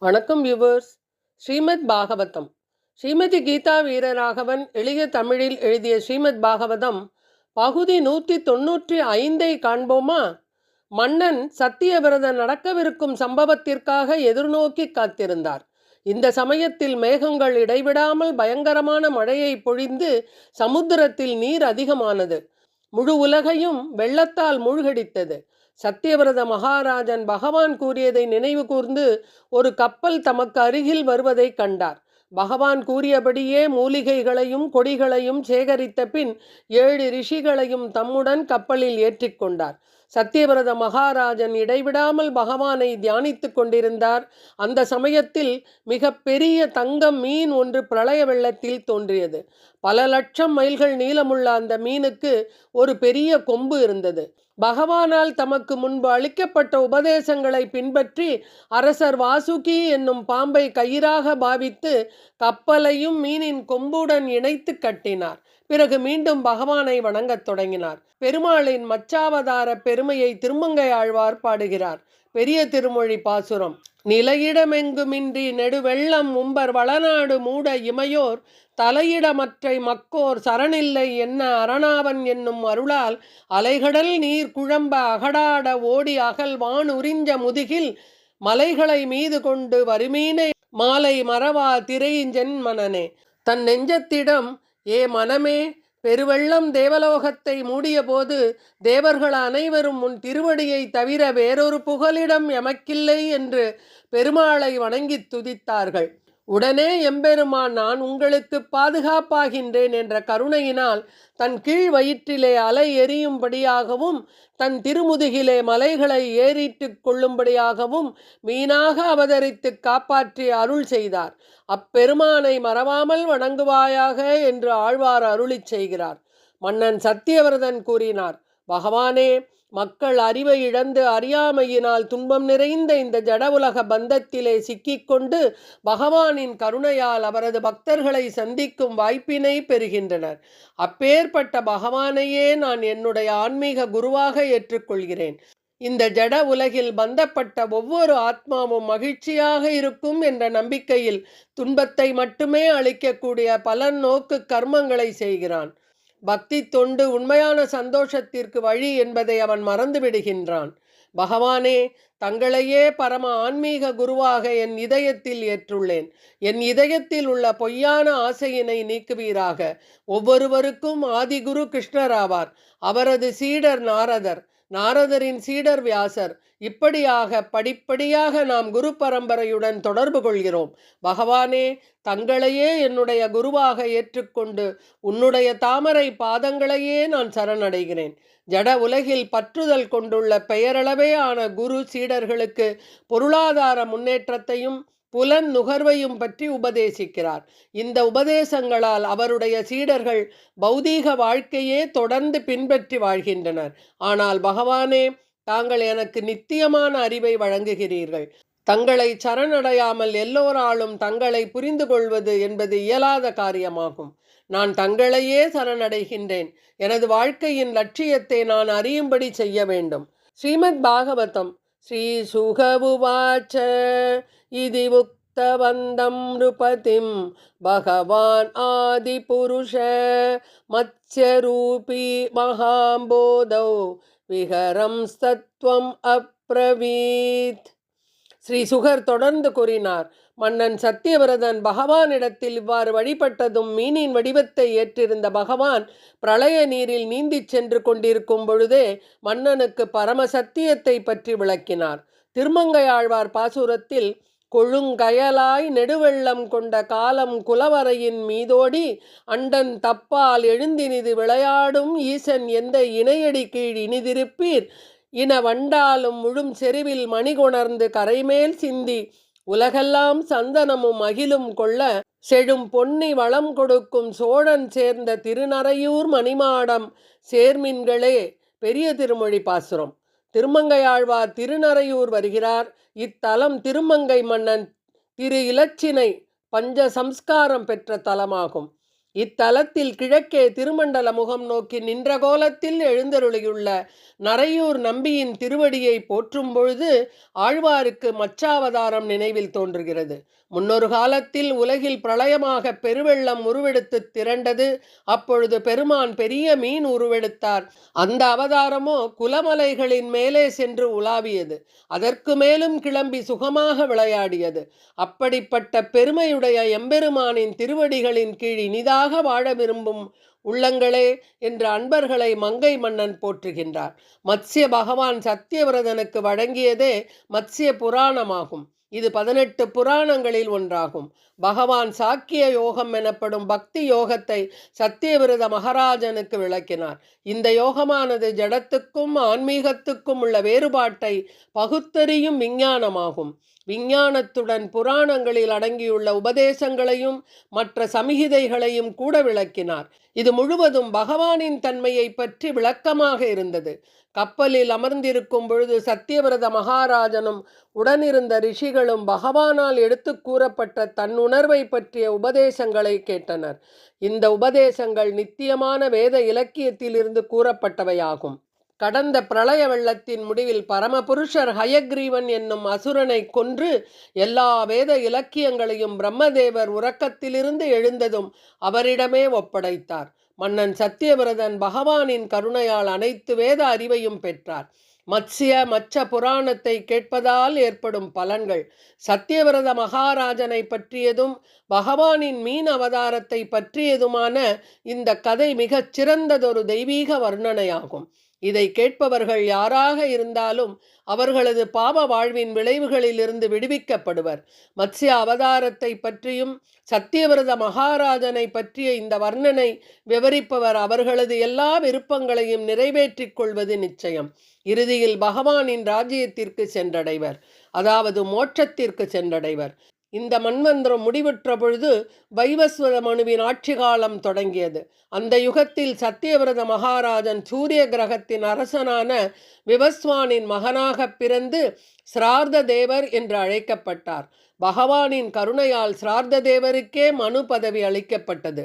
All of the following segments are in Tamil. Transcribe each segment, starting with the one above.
வணக்கம் வியூவர்ஸ் ஸ்ரீமத் பாகவதம். ஸ்ரீமதி கீதா வீரராகவன் எளிய தமிழில் எழுதிய ஸ்ரீமத் பாகவதம் பகுதி நூற்றி தொன்னூற்றி ஐந்தை காண்போமா? மன்னன் சத்தியவிரதன் நடக்கவிருக்கும் சம்பவத்திற்காக எதிர்நோக்கி காத்திருந்தார். இந்த சமயத்தில் மேகங்கள் இடைவிடாமல் பயங்கரமான மழையை பொழிந்து சமுத்திரத்தில் நீர் அதிகமானது. முழு உலகையும் வெள்ளத்தால் மூழ்கடித்தது. சத்தியவிரத மகாராஜன் பகவான் கூறியதை நினைவு கூர்ந்து ஒரு கப்பல் தமக்கு அருகில் வருவதை கண்டார். பகவான் கூறியபடியே மூலிகைகளையும் கொடிகளையும் சேகரித்த பின் ஏழு ரிஷிகளையும் தம்முடன் கப்பலில் ஏற்றிக்கொண்டார் சத்தியவிரத மகாராஜன் இடைவிடாமல் பகவானை தியானித்துக் கொண்டிருந்தார். அந்த சமயத்தில் மிக பெரிய தங்கம் மீன் ஒன்று பிரளய வெள்ளத்தில் தோன்றியது. பல லட்சம் மைல்கள் நீளமுள்ள அந்த மீனுக்கு ஒரு பெரிய கொம்பு இருந்தது. பகவானால் தமக்கு முன்பு அளிக்கப்பட்ட உபதேசங்களை பின்பற்றி அரசர் வாசுகி என்னும் பாம்பை கயிறாக பாவித்து கப்பலையும் மீனின் கொம்புடன் இணைத்து கட்டினார். பிறகு மீண்டும் பகவானை வணங்கத் தொடங்கினார். பெருமாளின் மச்சாவதார பெருமையை திருமங்கை ஆழ்வார் பாடுகிறார். பெரிய திருமொழி பாசுரம். நிலையிடமெங்குமின்றி நெடுவெள்ளம் உம்பர் வளநாடு மூட இமையோர் தலையிடமற்றை மக்கோர் சரணில்லை என்ன அரணாவன் என்னும் அருளால் அலைகடல் நீர் குழம்ப அகடாட ஓடி அகல் வான் உறிஞ்ச முதுகில் மலைகளை மீது கொண்டு வருமீனை மாலை மறவா திரையின் மனனே தன் நெஞ்சத்திடம் ஏ மனமே பெருவெள்ளம் தேவலோகத்தை மூடியபோது தேவர்கள் அனைவரும் உன் திருவடியை தவிர வேறொரு புகலிடம் எமக்கில்லை என்று பெருமாளை வணங்கித் துதித்தார்கள். உடனே எம்பெருமான் நான் உங்களுக்கு பாதுகாப்பாகின்றேன் என்ற கருணையினால் தன் கீழ் வயிற்றிலே அலை எரியும்படியாகவும் தன் திருமுதுகிலே மலைகளை ஏறிட்டு கொள்ளும்படியாகவும் மீனாக அவதரித்து காப்பாற்றி அருள் செய்தார். அப்பெருமானை மறவாமல் வணங்குவாயாக என்று ஆழ்வார் அருளிச் செய்கிறார். மன்னன் சத்தியவரதன் கூறினார் பகவானே மக்கள் அறிவை இழந்து அறியாமையினால் துன்பம் நிறைந்த இந்த ஜட உலக பந்தத்திலே சிக்கிக்கொண்டு பகவானின் கருணையால் அவரது பக்தர்களை சந்திக்கும் வாய்ப்பினை பெறுகின்றனர். அப்பேற்பட்ட பகவானையே நான் என்னுடைய ஆன்மீக குருவாக ஏற்றுக்கொள்கிறேன். இந்த ஜட உலகில் பந்தப்பட்ட ஒவ்வொரு ஆத்மாவும் மகிழ்ச்சியாக இருக்கும் என்ற நம்பிக்கையில் துன்பத்தை மட்டுமே அளிக்கக்கூடிய பலன் நோக்கு கர்மங்களை செய்கிறான். பக்தி தொண்டு உண்மையான சந்தோஷத்திற்கு வழி என்பதை அவன் மறந்து விடுகின்றான். பகவானே தங்களையே பரம ஆன்மீக குருவாக என் இதயத்தில் ஏற்றுள்ளேன். என் இதயத்தில் உள்ள பொய்யான ஆசையினை நீக்குவீராக. ஒவ்வொருவருக்கும் ஆதிகுரு கிருஷ்ணராவார். அவரது சீடர் நாரதர். நாரதரின் சீடர் வியாசர் இப்படியாக படிப்படியாக நாம் குரு பரம்பரையுடன் தொடர்பு கொள்கிறோம். பகவானே தங்களையே என்னுடைய குருவாக ஏற்றுக்கொண்டு உன்னுடைய தாமரை பாதங்களையே நான் சரணடைகிறேன். ஜட உலகில் பற்றுதல் கொண்டுள்ள பெயரளவே ஆன குரு சீடர்களுக்கு பொருளாதார முன்னேற்றத்தையும் புலன் நுகர்வையும் பற்றி உபதேசிக்கிறார். இந்த உபதேசங்களால் அவருடைய சீடர்கள் பௌதீக வாழ்க்கையே தொடர்ந்து பின்பற்றி வாழ்கின்றனர். ஆனால் பகவானே தாங்கள் எனக்கு நித்தியமான அறிவை வழங்குகிறீர்கள். தங்களை சரணடையாமல் எல்லோராலும் தங்களை புரிந்து கொள்வது என்பது இயலாத காரியமாகும். நான் தங்களையே சரணடைகின்றேன். எனது வாழ்க்கையின் லட்சியத்தை நான் அறியும்படி செய்ய வேண்டும். ஸ்ரீமத் பாகவதம். ஸ்ரீ சுகவுவாச்ச. இதி உக்தவந்தம் நிருபதிம் பகவான் ஆதிபுருஷ மத்ஸ்யரூபி மகாம்போதோ விஹரம் சத்வம் அப்ரவீத். ஸ்ரீ சுகர் தொடர்ந்து கூறினார் மன்னன் சத்தியவிரதன் பகவானிடத்தில் இவ்வாறு வழிபட்டதும் மீனின் வடிவத்தை ஏற்றிருந்த பகவான் பிரளய நீரில் நீந்திச் சென்று கொண்டிருக்கும் பொழுதே மன்னனுக்கு பரம சத்தியத்தை பற்றி விளக்கினார். திருமங்கையாழ்வார் பாசுரத்தில் கொழுங்கயலாய் நெடுவெள்ளம் கொண்ட காலம் குலவரையின் மீதோடி அண்டன் தப்பால் எழுந்தினிது விளையாடும் ஈசன் எந்த இணையடி கீழ் இனிதிருப்பீர்? இன வண்டாலும் முழும் செருவில் மணிகொணர்ந்து கரைமேல் சிந்தி உலகெல்லாம் சந்தனமும் அகிலும் கொள்ள செழும் பொன்னி வளம் கொடுக்கும் சோழன் சேர்ந்த திருநறையூர் மணிமாடம் சேர்மின்களே பெரிய திருமொழி பாசுரம். திருமங்கையாழ்வார் திருநறையூர் வருகிறார். இத்தலம் திருமங்கை மன்னன் திரு இலச்சினை பஞ்ச சம்ஸ்காரம் பெற்ற தலமாகும். இத்தலத்தில் கிழக்கே திருமண்டல முகம் நோக்கி நின்ற கோலத்தில் எழுந்தருளியுள்ள நரையூர் நம்பியின் திருவடியை போற்றும் பொழுது ஆழ்வாருக்கு மச்சாவதாரம் நினைவில் தோன்றுகிறது. முன்னொரு காலத்தில் உலகில் பிரளயமாக பெருவெள்ளம் உருவெடுத்து திரண்டது. அப்பொழுது பெருமான் பெரிய மீன் உருவெடுத்தார். அந்த அவதாரமோ குலமலைகளின் மேலே சென்று உலாவியது. அதற்கு மேலும் கிளம்பி சுகமாக விளையாடியது. அப்படிப்பட்ட பெருமையுடைய எம்பெருமானின் திருவடிகளின் கீழ் இனிதாக வாழ விரும்பும் உள்ளங்களே என்று அன்பர்களை மங்கை மன்னன் போற்றுகின்றார். மத்ஸ்ய பகவான் சத்தியவிரதனுக்கு வழங்கியதே மத்ஸ்ய புராணமாகும். இது பதினெட்டு புராணங்களில் ஒன்றாகும். பகவான் சாக்கிய யோகம் எனப்படும் பக்தி யோகத்தை சத்தியவிரத மகாராஜனுக்கு விளக்கினார். இந்த யோகமானது ஜடத்துக்கும் ஆன்மீகத்துக்கும் உள்ள வேறுபாட்டை பகுத்தறியும் விஞ்ஞானமாகும். விஞ்ஞானத்துடன் புராணங்களில் அடங்கியுள்ள உபதேசங்களையும் மற்ற சமிகிதைகளையும் கூட விளக்கினார். இது முழுவதும் பகவானின் தன்மையை பற்றி விளக்கமாக இருந்தது. கப்பலில் அமர்ந்திருக்கும் பொழுது சத்தியவிரத மகாராஜனும் உடனிருந்த ரிஷிகளும் பகவானால் எடுத்து கூறப்பட்ட தன் பற்றிய உபதேசங்களை கேட்டனர். இந்த உபதேசங்கள் நித்தியமான வேத இலக்கியத்திலிருந்து கூறப்பட்டவையாகும். கடந்த பிரளய வெள்ளத்தின் முடிவில் பரமபுருஷர் ஹயக்ரீவன் என்னும் அசுரனை கொன்று எல்லா வேத இலக்கியங்களையும் பிரம்மதேவர் உறக்கத்திலிருந்து எழுந்ததும் அவரிடமே ஒப்படைத்தார். மன்னன் சத்தியவிரதன் பகவானின் கருணையால் அனைத்து வேத அறிவையும் பெற்றார். மத்ஸ்ய மச்ச புராணத்தை கேட்பதால் ஏற்படும் பலன்கள். சத்தியவிரத மகாராஜனை பற்றியதும் பகவானின் மீன் அவதாரத்தை பற்றியதுமான இந்த கதை மிகச் சிறந்ததொரு தெய்வீக வர்ணனையாகும். இதை கேட்பவர்கள் யாராக இருந்தாலும் அவர்களது பாவ வாழ்வின் விளைவுகளிலிருந்து விடுவிக்கப்படுவர். மத்ஸ்ய அவதாரத்தை பற்றியும் சத்தியவிரத மகாராஜனை பற்றிய இந்த வர்ணனை விவரிப்பவர் அவர்களது எல்லா விருப்பங்களையும் நிறைவேற்றிக் கொள்வது நிச்சயம். இறுதியில் பகவானின் ராஜ்யத்திற்கு சென்றடைவர். அதாவது மோட்சத்திற்கு சென்றடைவர். இந்த மன்வந்திரம் முடிவுற்ற பொழுது வைவஸ்வத மனுவின் ஆட்சி காலம் தொடங்கியது. அந்த யுகத்தில் சத்தியவிரத மகாராஜன் சூரிய கிரகத்தின் அரசனான விவஸ்வானின் மகனாக பிறந்து சிரார்த்த தேவர் என்று அழைக்கப்பட்டார். பகவானின் கருணையால் சிரார்த்த தேவருக்கே மனு பதவி அளிக்கப்பட்டது.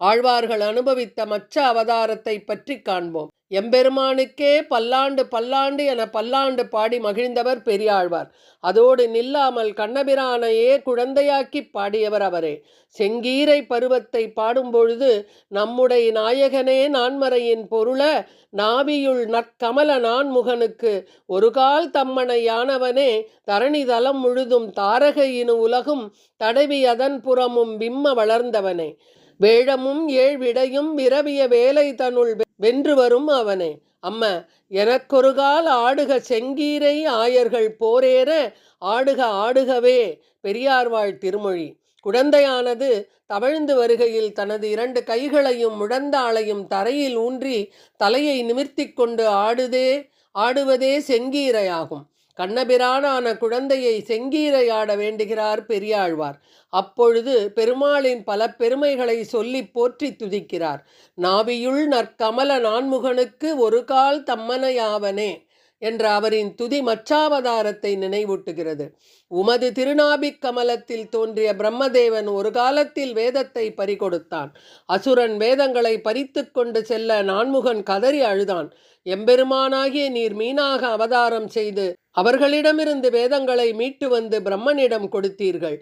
ஆழ்வார்கள் அனுபவித்த மச்ச அவதாரத்தை பற்றி காண்போம். எம்பெருமானுக்கே பல்லாண்டு பல்லாண்டு என பல்லாண்டு பாடி மகிழ்ந்தவர் பெரியாழ்வார். அதோடு நில்லாமல் கண்ணபிரானையே குழந்தையாக்கி பாடியவர் அவரே. செங்கீரை பருவத்தை பாடும்பொழுது நம்முடைய நாயகனே நான்மறையின் பொருள நாவியுள் நற்கமல நான்முகனுக்கு ஒரு கால் தம்மனையானவனே தரணி தலம் முழுதும் தாரகையினு உலகும் தடவி அதன் புறமும் விம்ம வளர்ந்தவனே. வேழமும் ஏழ்விடையும் விரவிய வேலை தனுள் வென்று வரும் அவனே. அம்ம எனக்கொருகால் ஆடுக செங்கீரை ஆயர்கள் போரேற ஆடுக ஆடுகவே பெரியார்வாழ் திருமொழி. குழந்தையானது தவழ்ந்து வருகையில் தனது இரண்டு கைகளையும் முழந்தாளையும் தரையில் ஊன்றி தலையை நிமிர்த்தி கொண்டு ஆடுதே ஆடுவதே செங்கீரையாகும். கண்ணபிரானான குழந்தையை செங்கீரையாட வேண்டுகிறார் பெரியாழ்வார். அப்பொழுது பெருமாளின் பல பெருமைகளை சொல்லி போற்றி துதிக்கிறார். நாவியுள் நற்கமல நான்முகனுக்கு ஒரு கால் தம்மனையாவனே என்ற அவரின் துதி மச்சாவதாரத்தை நினைவூட்டுகிறது. உமது திருநாபிக் கமலத்தில் தோன்றிய பிரம்மதேவன் ஒரு காலத்தில் வேதத்தை பறிகொடுத்தான். அசுரன் வேதங்களை பறித்து கொண்டு செல்ல நான்முகன் கதறி அழுதான். எம்பெருமானாகிய நீர் மீனாக அவதாரம் செய்து அவர்களிடமிருந்து வேதங்களை மீட்டு வந்து பிரம்மனிடம் கொடுத்தீர்கள்.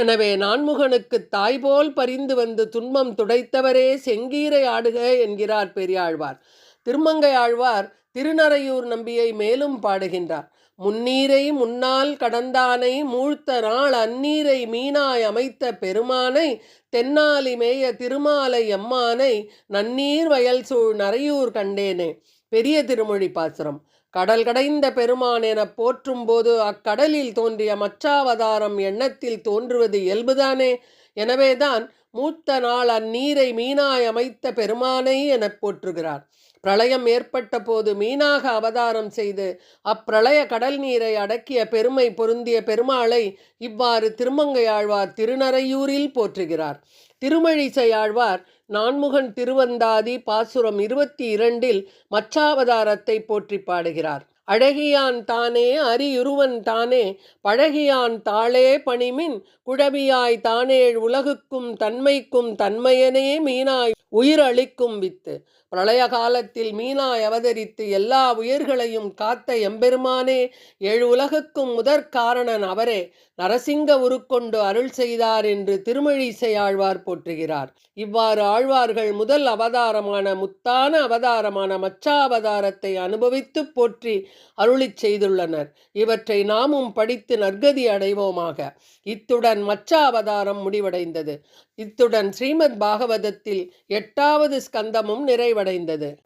எனவே நான்முகனுக்கு தாய்போல் பரிந்து வந்து துன்பம் துடைத்தவரே செங்கீரை ஆடுக என்கிறார் பெரியாழ்வார். திருமங்கை ஆழ்வார் திருநறையூர் நம்பியை மேலும் பாடுகின்றார். முன்னீரை முன்னால் கடந்தானை மூழ்த்த நாள் அந்நீரை மீனாய் அமைத்த பெருமானை தென்னாலி மேய திருமாலை எம்மானை நன்னீர் வயல் சூழ் நரையூர் கண்டேனே. பெரிய திருமொழி பாசுரம். கடல் கடைந்த பெருமான் என போற்றும் போது அக்கடலில் தோன்றிய மச்சாவதாரம் எண்ணத்தில் தோன்றுவது இயல்புதானே? எனவேதான் மூத்த நாள் அந்நீரை மீனாய் அமைத்த பெருமானை எனப் போற்றுகிறார். பிரளயம் ஏற்பட்ட போது மீனாக அவதாரம் செய்து அப்பிரளய கடல் நீரை அடக்கிய பெருமை பொருந்திய பெருமாளை இவ்வாறு திருமங்கையாழ்வார் திருநறையூரில் போற்றுகிறார். திருமழிசையாழ்வார் நான்முகன் திருவந்தாதி பாசுரம் இருபத்தி இரண்டில் மச்சாவதாரத்தை போற்றி பாடுகிறார். அழகியான் தானே அரியுருவன் தானே பழகியான் தாளே பணிமின் குழவியாய் தானேழ் உலகுக்கும் தன்மைக்கும் தன்மையனே மீனாய் உயிரளிக்கும் வித்து. பிரளய காலத்தில் மீனாய் அவதரித்து எல்லா உயிர்களையும் காத்த எம்பெருமானே ஏழு உலகுக்கும் முதற் காரணன் அவரே. நரசிங்க உருக்கொண்டு அருள் செய்தார் என்று திருமழிசை ஆழ்வார் போற்றுகிறார். இவ்வாறு ஆழ்வார்கள் முதல் அவதாரமான முத்தான அவதாரமான மச்சாவதாரத்தை அனுபவித்து போற்றி அருளிச் செய்துள்ளனர். இவற்றை நாமும் படித்து நற்கதி அடைவோமாக. இத்துடன் மச்சாவதாரம் முடிவடைந்தது. இத்துடன் ஸ்ரீமத் பாகவதத்தில் எட்டாவது ஸ்கந்தமும் முடிவடைந்தது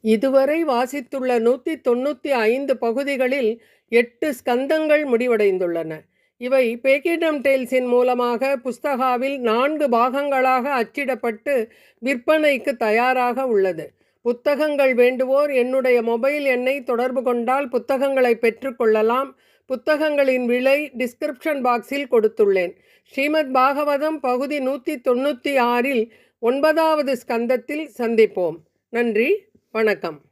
இதுவரை வாசித்துள்ள நூற்றி தொண்ணூற்றி ஐந்து பகுதிகளில் எட்டு ஸ்கந்தங்கள் முடிவடைந்துள்ளன. இவை பேக்கிடம் டெய்ல்ஸின் மூலமாக புஸ்தகாவில் நான்கு பாகங்களாக அச்சிடப்பட்டு விற்பனைக்கு தயாராக உள்ளது. புத்தகங்கள் வேண்டுவோர் என்னுடைய மொபைல் எண்ணை தொடர்பு கொண்டால் புத்தகங்களை பெற்றுக்கொள்ளலாம் புத்தகங்களின் விலை டிஸ்கிரிப்ஷன் பாக்ஸில் கொடுத்துள்ளேன். ஸ்ரீமத் பாகவதம் பகுதி நூற்றி தொண்ணூற்றி ஆறில் ஒன்பதாவது ஸ்கந்தத்தில் சந்திப்போம். நன்றி வணக்கம்.